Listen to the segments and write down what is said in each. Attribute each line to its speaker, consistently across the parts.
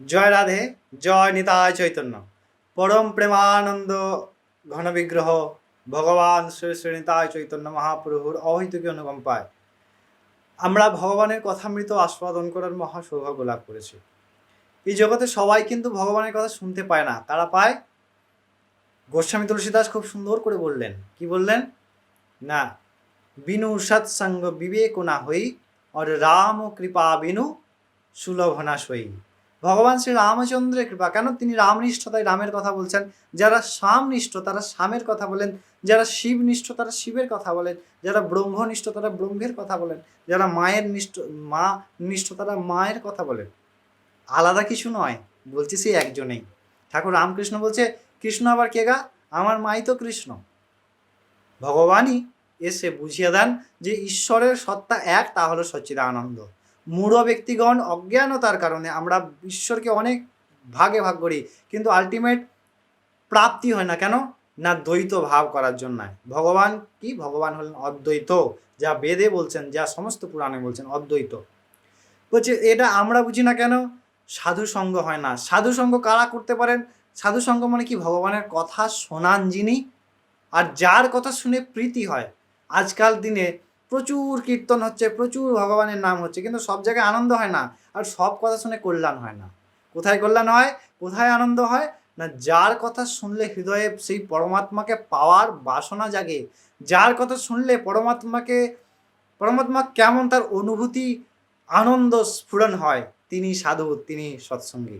Speaker 1: জয় রাধে, জয় নিতায় চৈতন্য। পরম প্রেমানন্দ ঘন বিগ্রহ ভগবান শ্রী শ্রী নিতায় চৈতন্য মহাপ্রভুর অহৈতুকী অনুকম্পায় আমরা ভগবানের কথামৃত আস্বাদন করার মহা সৌভাগ্য লাভ করেছি। এই জগতে সবাই কিন্তু ভগবানের কথা শুনতে পায় না। তারা পায়, গোস্বামী তুলসীদাস খুব সুন্দর করে বললেন। কি বললেন? না, বিনু সৎসঙ্গ বিবেক না হই আর রাম কৃপা বিনু সুলভনা সই ভগবান শ্রী রামচন্দ্রের কৃপা। কেন তিনি রামনিষ্ঠ তাই রামের কথা বলছেন? যারা শ্যামনিষ্ঠ তারা শ্যামের কথা বলেন। যারা শিবনিষ্ঠ, তারা শিবের কথা বলেন। যারা ব্রহ্মনিষ্ঠ, তারা ব্রহ্মের কথা বলেন। যারা মায়ের নিষ্ঠ, মা নিষ্ঠ, তারা মায়ের কথা বলেন। আলাদা কিছু নয়, বলছি সেই একজনেই। ঠাকুর রামকৃষ্ণ বলছে, কৃষ্ণ আবার কে গা? আমার মাই তো কৃষ্ণ। ভগবানই এসে বুঝিয়ে দেন যে ঈশ্বরের সত্তা এক, তা হলো সচ্চিদানন্দ। মূঢ় ব্যক্তিগণ অজ্ঞানতার কারণে আমরা ঈশ্বরকে অনেক ভাগে ভাগ করি, কিন্তু আলটিমেট প্রাপ্তি হয় না। কেন? না দ্বৈত ভাব করার জন্য। ভগবান কি? ভগবান হলেন অদ্বৈত, যা বেদে বলছেন, যা সমস্ত পুরাণে বলছেন, অদ্বৈত। বলছে, এটা আমরা বুঝি না কেন? সাধু সঙ্গ হয় না। সাধু সঙ্গ কারা করতে পারেন? সাধু সঙ্গ মানে কি? ভগবানের কথা শোনান যিনি, আর যার কথা শুনে প্রীতি হয়। আজকাল দিনে প্রচুর কীর্তন হচ্ছে, প্রচুর ভগবানের নাম হচ্ছে, কিন্তু সব জায়গায় আনন্দ হয় না, আর সব কথা শুনে কল্যাণ হয় না। কোথায় কল্যাণ হয়? কোথায় আনন্দ হয়? না যার কথা শুনলে হৃদয়ে সেই পরমাত্মাকে পাওয়ার বাসনা জাগে, যার কথা শুনলে পরমাত্মাকে, পরমাত্মা কেমন তার অনুভূতি, আনন্দ স্ফুরণ হয়, তিনি সাধু, তিনি সৎসঙ্গী।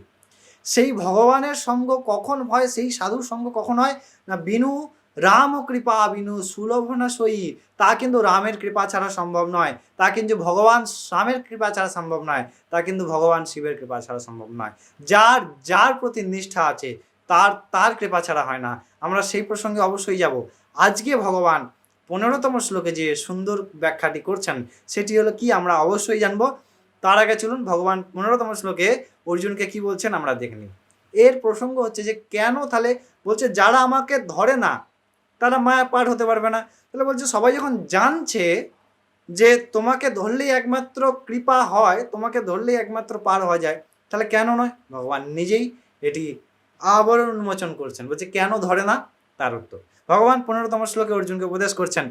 Speaker 1: সেই ভগবানের সঙ্গ কখন হয়? সেই সাধুর সঙ্গ কখন হয়? না বিনু রাম কৃপা বিনু সুলভনা সই। তা কিন্তু রামের কৃপা ছাড়া সম্ভব নয়। তা কিন্তু ভগবান রামের কৃপা ছাড়া সম্ভব নয়। তা কিন্তু ভগবান শিবের কৃপা ছাড়া সম্ভব নয়। যার যার প্রতি নিষ্ঠা আছে, তার তার কৃপা ছাড়া হয় না। আমরা সেই প্রসঙ্গে অবশ্যই যাব। আজকে ভগবান পনেরোতম শ্লোকে যে সুন্দর ব্যাখ্যাটি করছেন, সেটি হলো কি আমরা অবশ্যই জানব। তার আগে চলুন, ভগবান পনেরোতম শ্লোকে অর্জুনকে কি বলছেন আমরা দেখে নিই। এর প্রসঙ্গ হচ্ছে যে, কেন তাহলে বলছে, যারা আমাকে ধরে না তারা মায়া পার হতে পারবে না। তাহলে বলছে, সবাই যখন জানছে যে তোমাকে ধরলেই একমাত্র কৃপা হয়, তোমাকে ধরলেই একমাত্র পার হওয়া যায়, তাহলে কেন নয়? ভগবান নিজেই এটি আবার উন্মোচন করছেন। বলছে, কেন ধরে না? তার উত্তর। ভগবান পনেরোতম শ্লোকে অর্জুনকে উপদেশ করছেন,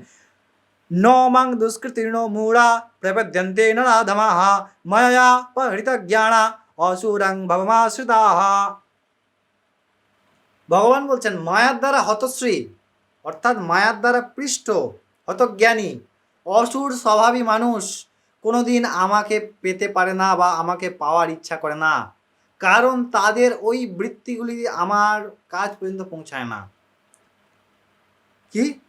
Speaker 1: ন মাং দুষ্কৃতীর্ণ মূঢ়া প্রপদ্যন্তে নরাধমাহ, ময়া পহৃত জ্ঞানা অসুরাং ভবমাশ্রিতাহ। ভগবান বলছেন, মায়ার দ্বারা হতশ্রী অর্থাৎ মায়ার দ্বারা পৃষ্ঠ, হতজ্ঞানী, অসুর স্বভাবী মানুষ কোনোদিন আমাকে পেতে পারে না বা আমাকে পাওয়ার ইচ্ছা করে না। কারণ তাদের ওই বৃত্তিগুলি আমার কাজ পর্যন্ত পৌঁছায় না। কি?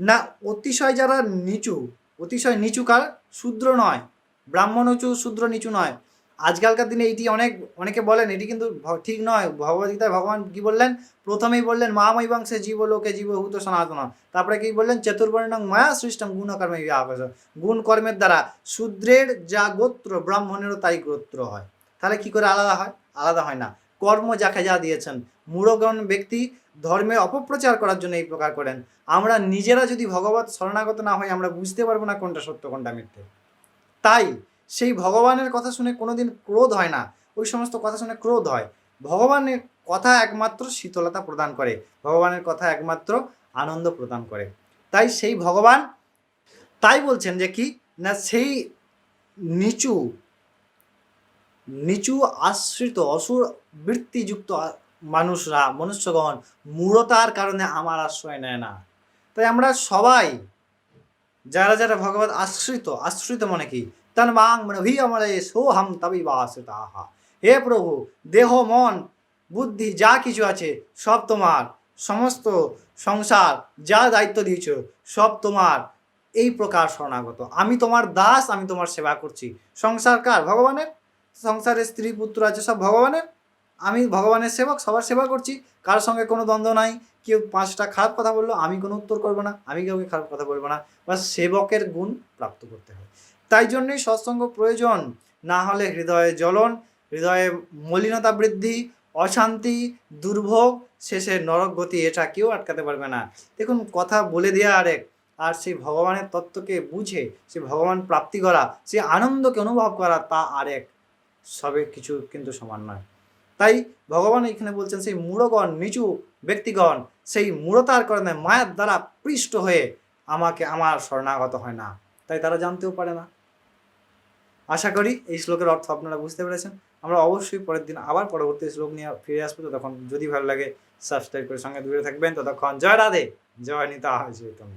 Speaker 1: না, অতিশয় যারা নিচু, অতিশয় নিচু কার শূদ্র নয়। ব্রাহ্মণ উঁচু, শূদ্র নিচু নয়। আজকালকার দিনে এটি অনেক, অনেকে বলেন এটি কিন্তু ঠিক নয়। ভগবদ্গীতায় ভগবান কি বললেন? প্রথমেই বললেন মাময় বংশে জীব লোকে জীবভূত সনাতন। তারপরে কি বললেন? চতুর্বর্ণং মায়া সৃষ্টম গুণকর্মে আকাশ গুণ কর্মের দ্বারা শূদ্রের যা গোত্র, ব্রাহ্মণেরও তাই গোত্র হয়। তাহলে কি করে আলাদা হয়? আলাদা হয় না। কর্ম যাকে যা দিয়েছেন। মূঢ়গণ ব্যক্তি ধর্মে অপপ্রচার করার জন্য এই প্রকার করেন। আমরা নিজেরা যদি ভগবত শরণাগত না হই, আমরা বুঝতে পারব না কোনটা সত্য, কোনটা মিথ্যে। তাই সেই ভগবানের কথা শুনে কোনোদিন ক্রোধ হয় না। ওই সমস্ত কথা শুনে ক্রোধ হয়। ভগবানের কথা একমাত্র শীতলতা প্রদান করে। ভগবানের কথা একমাত্র আনন্দ প্রদান করে। তাই সেই ভগবান তাই বলছেন যে কি, না সেই নিচু নিচু আশ্রিত, অসুর বৃত্তিযুক্ত মানুষরা, মনুষ্যগণ মূঢ়তার কারণে আমার আশ্রয় নেয় না। তাই আমরা সবাই, যারা যারা ভগবত আশ্রিত আশ্রিত মানে কি? তন মাং মানে ভি আমলে সোহম তবি বাসিত আহা হে প্রভু, দেহ, মন, বুদ্ধি যা কিছু আছে, সব তোমার। সমস্ত সংসার যা দায়িত্ব দিয়েছ, সব তোমার। এই প্রকার শরণাগত। আমি তোমার দাস, আমি তোমার সেবা করছি। সংসার কার? ভগবানের? সংসারে স্ত্রী, পুত্র আছে, সব ভগবানের? আমি ভগবানের সেবক, সবার সেবা করছি। কার সঙ্গে কোনো দ্বন্দ্ব নাই। কেউ পাঁচটা খারাপ কথা বলল, আমি কোনো উত্তর করব না। আমি কাউকে খারাপ কথা বলব না। বা সেবকের গুণ প্রাপ্ত করতে হবে তাই জন্যই সৎসঙ্গ প্রয়োজন। না হলে হৃদয়ে জ্বলন, হৃদয়ে মলিনতা বৃদ্ধি, অশান্তি, দুর্ভোগ, শেষে নরক গতি এটা কেউ আটকাতে পারবে না। দেখুন, কথা বলে দেওয়া আরেক, আর সেই ভগবানের তত্ত্বকে বুঝে সে ভগবান প্রাপ্তি করা সে আনন্দকে অনুভব করা তা আরেক। সবে কিছু কিন্তু সমান নয়। তাই ভগবান এখানে বলছেন, সেই মূঢ়গণ, নিচু ব্যক্তিগণ, সেই মূঢ়তার কারণে মায়ের দ্বারা পৃষ্ট হয়ে আমাকে, আমার শরণাগত হয় না। তাই তারা জানতেও পারে না। আশা করি এই শ্লোকের অর্থ আপনারা বুঝতে পেরেছেন। আমরা অবশ্যই পরের দিন আবার পরবর্তী শ্লোক নিয়ে ফিরে আসব। তখন যদি ভালো লাগে সাবস্ক্রাইব করে সঙ্গে দূরে থাকবেন। ততক্ষণ জয় রাধে, জয় নিতা চৈতন্য